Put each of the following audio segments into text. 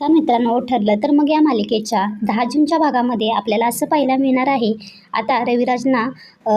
तर मित्रांनो ठरलं तर मग या मालिकेच्या दहा जूनच्या भागामध्ये आपल्याला असं पाहायला मिळणार आहे. आता रविराजना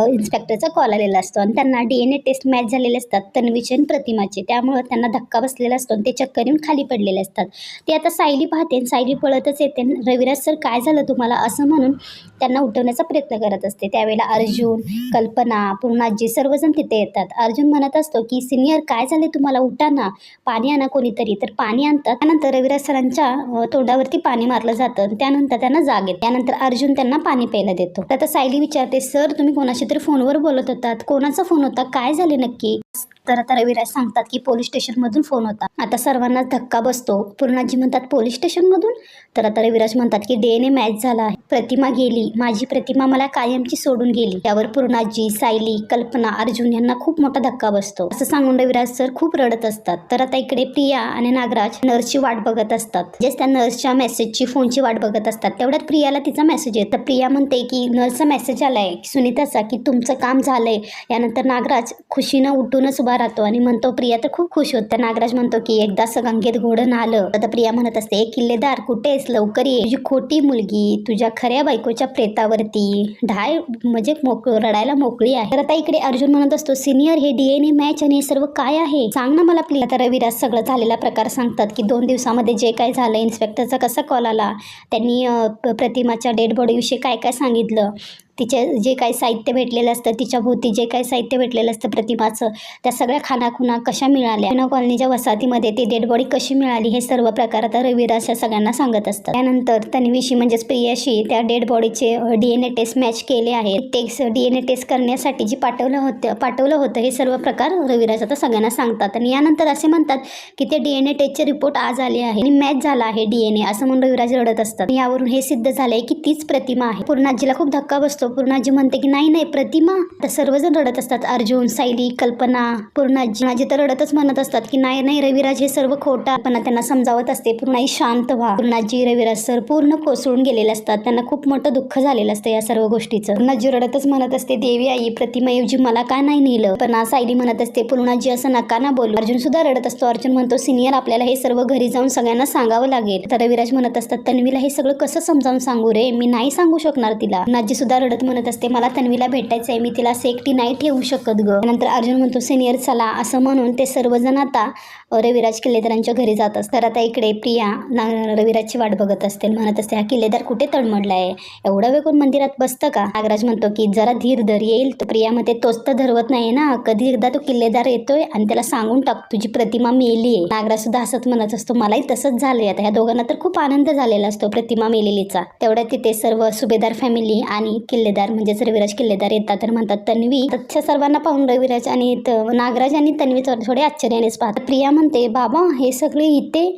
इन्स्पेक्टरचा कॉल आलेला असतो आणि त्यांना D N A test match झालेले असतात. तन्वीचे आणि प्रतिमाचे. त्यामुळं त्यांना धक्का बसलेला असतो आणि ते चक्कर येऊन खाली पडलेले असतात. ते आता सायली पाहते आणि सायली पळतच येते आणि रविराज सर काय झालं तुम्हाला? असं म्हणून त्यांना उठवण्याचा प्रयत्न करत असते. त्यावेळेला अर्जुन कल्पना पूर्णाजी सर्वजण तिथे येतात. अर्जुन म्हणत असतो की सिनियर काय झाले तुम्हाला? उठा ना. पाणी आणा कोणीतरी. तर पाणी आणतात. त्यानंतर रविराज सरांच्या त्यांच्या तोंडावरती पाणी मारलं जातं त्यानंतर त्यांना जाग येते. त्यानंतर अर्जुन त्यांना पाणी प्यायला देतो. तर आता सायली विचारते सर तुम्ही कोणाशी तरी फोनवर बोलत होतात. कोणाचा फोन होता? काय झाले नक्की? तर आता रविराज सांगतात की पोलीस स्टेशनमधून फोन होता. आता सर्वांना धक्का बसतो. पूर्णाजी म्हणतात पोलीस स्टेशनमधून? तर आता रविराज म्हणतात की डीएनए मॅच झाला आहे. प्रतिमा गेली. माझी प्रतिमा मला कायमची सोडून गेली. त्यावर पूर्णाजी सायली कल्पना अर्जुन यांना खूप मोठा धक्का बसतो. असं सांगून रविराज सर खूप रडत असतात. तर आता इकडे प्रिया आणि नागराज नर्सची वाट बघत असतात. म्हणजेच त्या नर्सच्या मेसेजची फोनची वाट बघत असतात. तेवढ्यात प्रियाला तिचा मेसेज येतो. प्रिया म्हणते की नर्सचा मेसेज आलाय. सुनीताचा की तुमचं काम झालंय. यानंतर नागराज खुशीनं उठूनच उभा राहतो आणि म्हणतो प्रिया तर खूप खुश होत. नागराज म्हणतो की एकदा गंगेत घोडं आलं तर प्रिया म्हणत असते "ए किल्लेदार कुठे आहेस? लवकर ये. तुझी खोटी मुलगी तुझ्या खऱ्या बायकोच्या प्रेतावरती ढाय म्हणजे मोक रडायला मोकळी आहे. तर आता इकडे अर्जुन म्हणत असतो सिनियर हे डीएनए मॅच आणि हे सर्व काय आहे? सांग ना मला प्लीज आता रविराज सगळं झालेला प्रकार सांगतात की दोन दिवसामध्ये जे काय झालं इन्स्पेक्टरचा कसा कॉल आला त्यांनी प्रतिमाच्या डेड बॉडीविषयी काय काय सांगितलं. तिचे जे काही साहित्य भेटलेलं असतं तिच्या भोवती जे काही साहित्य भेटलेलं असतं प्रतिमाचं त्या सगळ्या खानाखुना कशा मिळाल्या? न कॉलनीच्या वसाहतीमध्ये ती डेड बॉडी कशी मिळाली हे सर्व प्रकार आता रविराज या सगळ्यांना सांगत असतात. त्यानंतर तन्वीशी म्हणजेच प्रियाशी त्या डेड बॉडीचे D N A test match केले आहेत. ते डी एन ए टेस्ट करण्यासाठी जी पाठवलं होतं पाठवलं होतं हे सर्व प्रकार रविराज आता सगळ्यांना सांगतात. आणि यानंतर असे म्हणतात की ते डी एन ए टेस्टचे रिपोर्ट आज आले आहे आणि मॅच झाला आहे डी एन ए असं म्हणून रविराज रडत असतात. यावरून हे सिद्ध झालंय की तीच प्रतिमा आहे. पूर्णाजीला खूप धक्का बसतो पूर्णाजी म्हणते की नाही नाही प्रतिमा. तर सर्वजण रडत असतात. अर्जुन सायली कल्पना पूर्णाजी माझी तर रडतच म्हणत असतात की नाही नाही रविराज हे सर्व खोटा आपण त्यांना समजावत असते पूर्णाई शांत व्हा. पूर्णाजी रविराज सर पूर्ण कोसळून गेलेले असतात. त्यांना खूप मोठं दुःख झालेलं असतं या सर्व गोष्टीचं. पूर्णाजी रडतच म्हणत असते देवी आई प्रतिमाऐवजी मला का नाही नेलं? पण सायली म्हणत असते पूर्णाजी असं नका ना बोल. अर्जुन सुद्धा रडत असतो. अर्जुन म्हणतो सिनियर आपल्याला हे सर्व घरी जाऊन सगळ्यांना सांगावं लागेल. तर रविराज म्हणत असतात तन्वीला हे सगळं कसं समजावून सांगू रे? मी नाही सांगू शकणार तिला. नाजी सुद्धा रडत म्हणत असते मला तन्वीला भेटायचं आहे मी तिला सेफ्टी नाही ठेवू शकत ग. नंतर अर्जुन म्हणतो सिनियर चला. असं म्हणून ते सर्वजण आता रविराज किल्लेदारांच्या घरी जात असतात. तर आता इकडे प्रिया ना रविराजची वाट बघत असते म्हणत असते हा किल्लेदार कुठे तळमडला आहे एवढा वेळ कोण मंदिरात बसतं का? नागराज म्हणतो की जरा धीर धर येईल तर प्रियामध्ये तोच तर धरवत नाही ना. कधी एकदा तो किल्लेदार येतोय आणि त्याला सांगून टाक तुझी प्रतिमा मेली आहे नागराज सुद्धा असंच म्हणत असतो मलाही तसंच झालंय. आता ह्या दोघांना तर खूप आनंद झालेला असतो प्रतिमा मेलेलीचा. तेवढ्या तिथे सर्व सुभेदार फॅमिली आणि किल्ले किल्लेदार म्हणजेच रविराज किल्लेदार येतात तर म्हणतात तन्वी. तथ्य सर्वांना पाहून रविराज आणि नागराज आणि तन्वी थोडे थोडे आश्चर्यानेच पाहतात. प्रिया म्हणते बाबा हे सगळे इथे?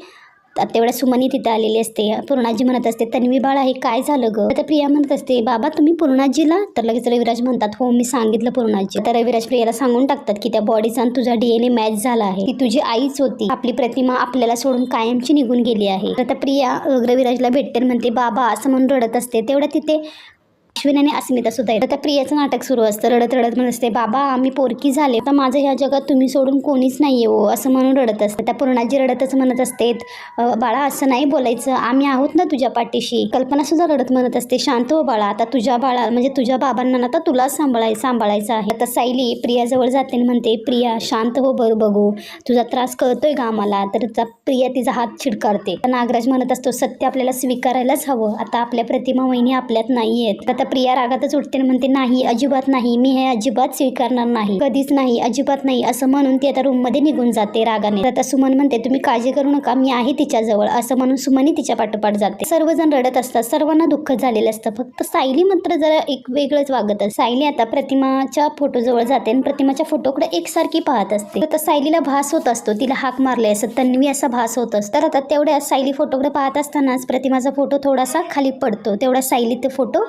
तेवढ्या सुमनी तिथे आलेली असते. पूर्णाजी म्हणत असते तन्वी बाळ हे काय झालं ग? तर प्रिया म्हणत असते बाबा तुम्ही पूर्णाजीला? तर लगेच रविराज म्हणतात हो मी सांगितलं पूर्णाजी. तर रविराज प्रियाला सांगून टाकतात की त्या बॉडीचा आणि तुझा डीएनए मॅच झाला आहे. ती तुझी आईच होती. आपली प्रतिमा आपल्याला सोडून कायमची निघून गेली आहे. तर प्रिया रविराजला भेटते म्हणते बाबा असं म्हणून रडत असते. तेवढ्या तिथे अश्विन आणि अस्मिता सुद्धा येतात. आता प्रियाचं नाटक सुरू असतं. रडत रडत म्हणत असते बाबा आम्ही पोरकी झाले. तर माझं ह्या जगात तुम्ही सोडून कोणीच नाही हो असं म्हणून रडत असते. त्या पूर्णाजी रडतच म्हणत असते बाळा असं नाही बोलायचं. आम्ही आहोत ना तुझ्या पाठीशी. कल्पना सुद्धा रडत म्हणत असते शांत हो बाळा. आता तुझ्या बाळा म्हणजे तुझ्या बाबांना ना आता तुलाच सांभाळाय सांभाळायचं आहे. आता सायली प्रियाजवळ जाते आणि म्हणते प्रिया शांत हो बरं बघू. तुझा त्रास कळतोय का आम्हाला? तर प्रिया तिचा हात छिडकारते नागराज म्हणत असतो सत्य आपल्याला स्वीकारायलाच हवं. आता आपल्या प्रतिमा वहिनी आपल्यात नाही आहेत आता प्रिया रागातच उठते आणि म्हणते नाही अजिबात नाही मी हे अजिबात स्वीकारणार नाही कधीच नाही अजिबात नाही असं म्हणून ती आता रूममध्ये निघून जाते रागाने. तर आता सुमन म्हणते तुम्ही काळजी करू नका मी आहे तिच्याजवळ असं म्हणून सुमनही तिच्या पाठोपाठ जाते. सर्वजण रडत असतात सर्वांना दुःख झालेलं असतं. फक्त सायली मात्र जरा एक वेगळंच वागत असते. सायली आता प्रतिमाच्या फोटोजवळ जाते आणि प्रतिमाच्या फोटोकडे एकसारखी पाहत असते. तर सायलीला भास होत असतो तिला हाक मारले असं तन्वी असा भास होत असतो. तर आता तेवढ्या सायली फोटोकडे पाहत असतानाच प्रतिमाचा फोटो थोडासा खाली पडतो. तेवढ्या सायली ते फोटो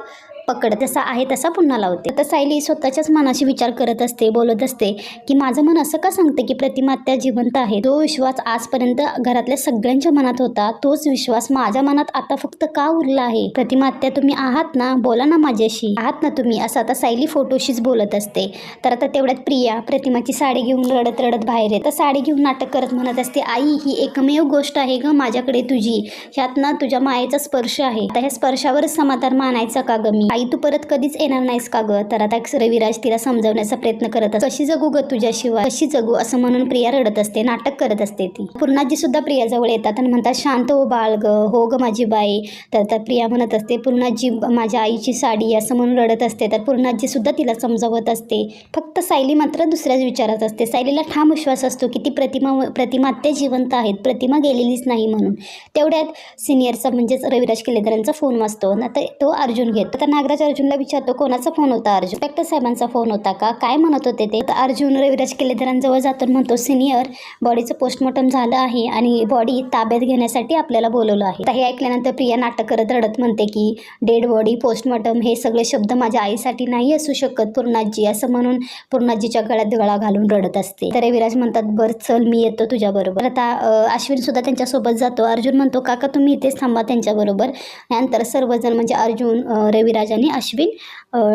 पकड जसा आहे तसा पुन्हा लावते. तर सायली स्वतःच्याच मनाशी विचार करत असते बोलत असते की माझं मन असं का सांगते की प्रतिमा त्या जिवंत आहे? तो विश्वास आजपर्यंत घरातल्या सगळ्यांच्या मनात होता. तोच विश्वास माझ्या मनात आता फक्त का उरला आहे? प्रतिमा आत्या तुम्ही आहात ना? बोला ना माझ्याशी. आहात ना तुम्ही असं आता सायली फोटोशीच बोलत असते. तर आता तेवढ्यात प्रिया प्रतिमाची साडी घेऊन रडत रडत बाहेर येत. साडी घेऊन नाटक करत म्हणत असते आई ही एकमेव गोष्ट आहे ग माझ्याकडे तुझी. ह्यात ना तुझ्या मायेचा स्पर्श आहे. आता ह्या स्पर्शावरच समाधान मानायचं का ग मी? आई तू परत कधीच येणार नाहीस का ग? तर आता रविराज तिला समजवण्याचा प्रयत्न करत असतो. कशी जगू ग तुझ्याशिवाय? कशी जगू? असं म्हणून प्रिया रडत असते नाटक करत असते ती. पूर्णाजी सुद्धा प्रियाजवळ येतात आणि म्हणतात शांत हो बाळ ग हो ग माझी बाई. तर तर प्रिया म्हणत असते पूर्णाजी माझ्या आईची साडी असं म्हणून रडत असते. तर पूर्णाजी सुद्धा तिला समजावत असते. फक्त सायली मात्र दुसऱ्याच विचारात असते. सायलीला ठाम विश्वास असतो की ती प्रतिमा प्रतिमा त्या जिवंत आहेत. प्रतिमा गेलेलीच नाही म्हणून. तेवढ्यात सिनियरचा म्हणजेच रविराज केलेकरांचा फोन वाजतो. ना तर तो अर्जुन घेतो. तर नागराज अर्जुनला विचारतो कोणाचा फोन होता अर्जुन? डॉक्टर साहेबांचा फोन होता का? काय म्हणत होते ते? तर अर्जुन रविराज केलेकरांजवळ जातो म्हणतो सिनियर बॉडीचं पोस्टमॉर्टम झालं आहे आणि बॉडी ताब्यात घेण्यासाठी आपल्याला बोलवलं आहे. तर हे ऐकल्यानंतर प्रिया नाटक करत रडत म्हणते की डेड बॉडी पोस्टमॉर्टम हे सगळे शब्द माझ्या आईसाठी नाही असू शकत पूर्णाजी असं म्हणून पूर्णाजीच्या गळ्यात गळा घालून रडत असते. तर रविराज म्हणतात बरं चल मी येतो तुझ्याबरोबर आता अश्विन सुद्धा त्यांच्यासोबत जातो. अर्जुन म्हणतो काका तुम्ही इथेच थांबा त्यांच्याबरोबर नंतर सर्वजण म्हणजे अर्जुन रविराज आणि अश्विन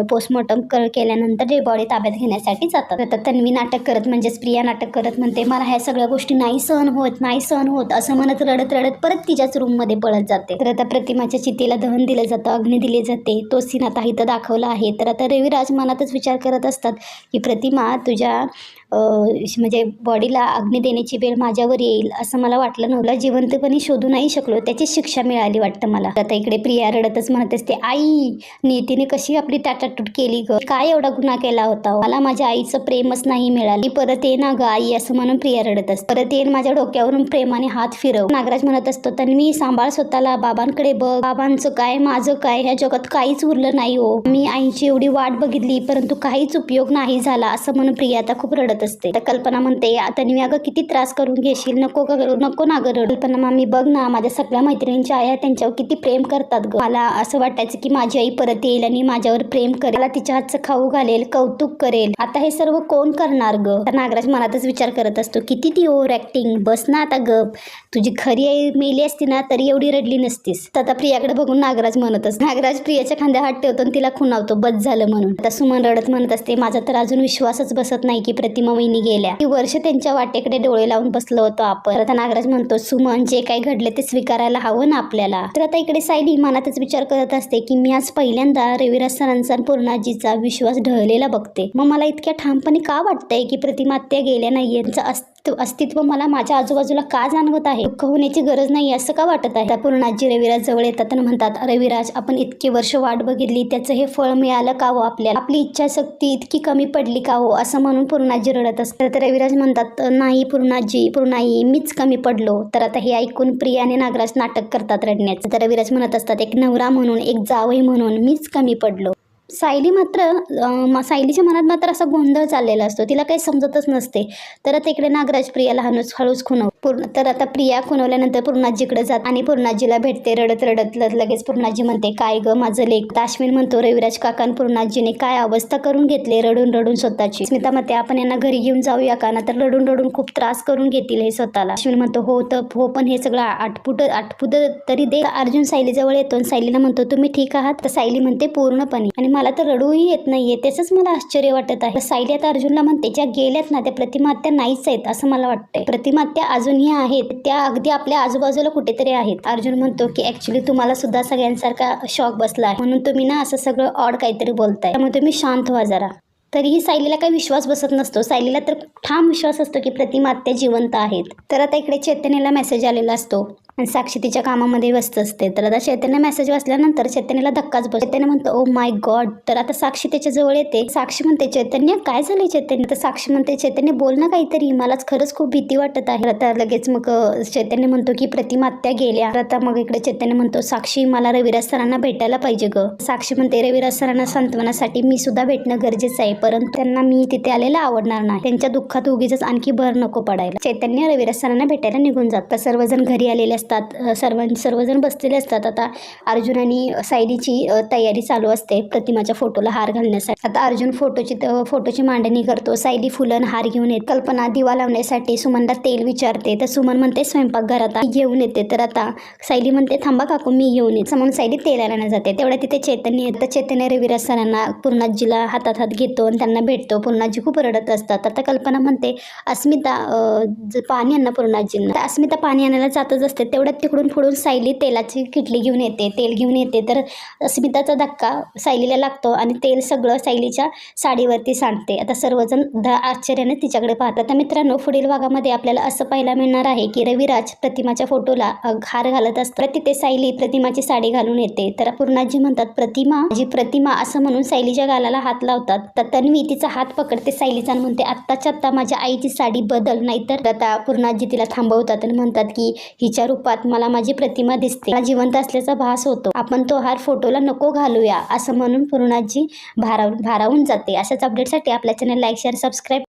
पोस्टमॉर्टम कर केल्यानंतर डे बॉडी ताब्यात घेण्यासाठी जातात. तर तन्वी नाटक करत म्हणजेच प्रिया नाटक करत म्हणते मला ह्या सगळ्या गोष्टी नाही सहन होत नाही सहन होत असं म्हणत रडत रडत परत तिच्याच रूममध्ये पळत जाते. तर आता प्रतिमाच्या चितेला दहन दिलं जातं अग्नी दिली जाते. तो सीन आता इथं दाखवला आहे. तर आता रविराज मनातच विचार करत असतात की प्रतिमा तुझ्या म्हणजे बॉडीला अग्नी देण्याची वेळ माझ्यावर येईल असं मला वाटलं नव्हतं. जिवंतपणे शोधू नाही शकलो त्याची शिक्षा मिळाली वाटतं मला. आता इकडे प्रिया रडतच म्हणत असते आई नीतीने कशी आपली ताटाटूट केली ग? काय एवढा गुन्हा केला होता हो? मला माझ्या आईचं प्रेमच नाही मिळाली. परत ये ना ग आई असं म्हणून प्रिया रडत असते. परत येईन माझ्या डोक्यावरून प्रेमाने हात फिरव. नागराज म्हणत असतो तन्वी सांभाळ स्वतःला बाबांकडे बघ. बाबांचं काय माझं काय ह्या जगात काहीच उरलं नाही हो. मी आईची एवढी वाट बघितली परंतु काहीच उपयोग नाही झाला असं म्हणून प्रिया आता खूप रडत असते. तर कल्पना म्हणते तन्वी अगं किती त्रास करून घेशील? नको ग नको ना गं रडू. कल्पना मामी बघ ना माझ्या सगळ्या मैत्रिणींच्या आया त्यांच्यावर किती प्रेम करतात ग. मला असं वाटायचं की माझी आई परत येईल आणि माझ्यावर प्रेम करेल. मला तिच्या हातचं खाऊ घालेल कौतुक करेल. आता हे सर्व कोण करणार ग? नागराज मनातच विचार करत असतो किती ती ओव्हर ऍक्टिंग बस ना आता गप. तुझी खरी आई मेली असती ना तरी एवढी रडली नसतीस. तर आता प्रियाकडे बघून नागराज म्हणतच नागराज प्रियाच्या खांद्या हात ठेवतो आणि तिला खुणावतो. बस झालं म्हणून. आता सुमन रडत म्हणत असते माझा तर अजून विश्वासच बसत नाही की प्रतिमा वहिनी गेल्या. ती वर्ष त्यांच्या वाटेकडे डोळे लावून बसलो होतो आपण. आता नागराज म्हणतो सुमन जे काही घडले ते स्वीकारायला हवं ना आपल्याला. तर आता इकडे सायली मनातच विचार करत असते की मी आज पहिल्यांदा रविराज सरांचा पूर्णाजीचा विश्वास ढळलेला बघते. मग मला इतक्या ठामपणे का वाटतंय की प्रतिमा त्या गेल्या नाही यांचा तो अस्तित्व मला माझ्या आजूबाजूला का जाणवत आहे? दुःख होण्याची गरज नाही असं का वाटत आहे? त्या पूर्णाजी रविराज जवळ येतात आणि म्हणतात रविराज आपण इतकी वर्ष वाट बघितली त्याचं हे फळ मिळालं का हो आपल्याला? आपली इच्छाशक्ती इतकी कमी पडली का हो? असं म्हणून पूर्णाजी रडत असतात. तर रविराज म्हणतात नाही पूर्णाजी पूर्णाई मीच कमी पडलो. तर आता हे ऐकून प्रिया आणि नागराज नाटक करतात रडण्याचं. तर रविराज म्हणत असतात एक नवरा म्हणून एक जावई म्हणून मीच कमी पडलो. सायली मात्र म- सायलीच्या मनात मात्र असा गोंधळ चाललेला असतो. तिला काही समजतच नसते. तर तिकडे नागराज प्रियाला हळूच हळूच खुणव पूर्ण. तर आता प्रिया खुणवल्यानंतर पूर्णाजीकडे जात आणि पूर्णाजीला भेटते. रडत रडत लगेच पूर्णाजी म्हणते काय ग माझं लेख अश्विन म्हणतो रविराज काकान पूर्णाजीने काय अवस्था करून घेतले? रडून रडून स्वतःची. स्मिता म्हणते आपण यांना घरी घेऊन जाऊया का? ना तर रडून रडून खूप त्रास करून घेतील हे स्वतःला. अश्विन म्हणतो हो तर हो पण हे सगळं आटपुट आटपुट तरी दे. अर्जुन सायलीजवळ येतो आणि सायलीला म्हणतो तुम्ही ठीक आहात? तर सायली म्हणते पूर्णपणे. आणि मला तर रडूही येत नाहीये त्याचंच मला आश्चर्य वाटत आहे. सायली आता अर्जुनला म्हणते ज्या गेल्यात ना त्या प्रतिमात्या नाहीच आहेत असं मला वाटतंय. प्रतिमात्या अजूनही आहेत. त्या अगदी आपल्या आजूबाजूला कुठेतरी आहेत. अर्जुन म्हणतो की ऍक्च्युली तुम्हाला सुद्धा सगळ्यांसारखा शॉक बसला आहे. म्हणून तुम्ही ना असं सगळं ऑड काहीतरी बोलताय. त्यामुळे तुम्ही शांत व्हा जरा. तरीही सायलीला काही विश्वास बसत नसतो. सायलीला तर ठाम विश्वास असतो की प्रतिमा आत्या जिवंत आहेत. तर आता इकडे चैतन्याला मेसेज आलेला असतो. आणि साक्षी तिच्या कामामध्ये व्यस्त असते. तर आता चैतन्य मेसेज वाचल्यानंतर चैतन्याला धक्काच बस चैतन्य म्हणतो ओ माय गॉड तर आता साक्षी त्याच्याजवळ येते. साक्षी म्हणते चैतन्य काय झाले चैतन्य? तर साक्षी म्हणते चैतन्य बोल ना काहीतरी. मलाच खरंच खूप भीती वाटत आहे. आता लगेच मग चैतन्य म्हणतो की प्रतिमा आत्या गेल्या. आता मग इकडे चैतन्य म्हणतो साक्षी मला रविराज सरांना भेटायला पाहिजे ग. साक्षी म्हणते रविराज सरांना सांत्वनासाठी मी सुद्धा भेटणं गरजेचं आहे. परंतु त्यांना मी तिथे आलेला आवडणार नाही. त्यांच्या दुःखात उगीच आणखी भर नको पडायला. चैतन्य रविराज सरांना भेटायला निघून जात. सर्वजण घरी आलेले असतात. असतात. सर्वां सर्वजण बसलेले असतात. आता अर्जुन आणि सायलीची तयारी चालू असते प्रतिमाच्या फोटोला हार घालण्यासाठी. आता अर्जुन फोटोची फोटोची मांडणी करतो. सायली फुलं हार घेऊन येत. कल्पना दिवा लावण्यासाठी सुमनला तेल विचारते. तर सुमन म्हणते स्वयंपाकघरात घेऊन येते. तर आता सायली म्हणते थांबा काकू मी घेऊन येते. म्हणून सायली तेल आणायला जाते. तेवढ्या तिथे चैतन्य येतं. चैतन्य रविराज सरांना पूर्णाजीला हातात हात घेतो आणि त्यांना भेटतो. पूर्णाजी खूप रडत असतात. आता कल्पना म्हणते अस्मिता पाणी आणणं पूर्णाजींना. अस्मिता पाणी आणायला जातच असते. तेवढ्यात तिकडून फोडून सायली तेलाची किटली घेऊन येते. तेल घेऊन येते तर अस्मिताचा धक्का सायलीला लागतो आणि तेल सगळं सायलीच्या साडीवरती सांडते. आता सर्वजण द आश्चर्याने तिच्याकडे पाहतात. तर मित्रांनो पुढील भागामध्ये आपल्याला असं पाहायला मिळणार आहे की रविराज प्रतिमाच्या फोटोला हार घालत असतात तिथे सायली प्रतिमाची साडी घालून येते. तर पूर्णाजी म्हणतात प्रतिमा जी प्रतिमा असं म्हणून सायलीच्या गालाला हात लावतात तर तन्वी तिचा हात पकडते सायलीचा आणि म्हणते आत्ताच्या आत्ता माझ्या आईची साडी बदल नाहीतर आता पूर्णाजी तिला थांबवतात आणि म्हणतात की हिच्या रूपात मला माझी प्रतिमा दिसते. मला जिवंत असल्याचा भास होतो. आपण तो हार फोटोला नको घालूया असं म्हणून पूर्णाजी भारावून भारावून जाते. अशाच अपडेटसाठी आपल्या चॅनल लाईक शेअर सबस्क्राईब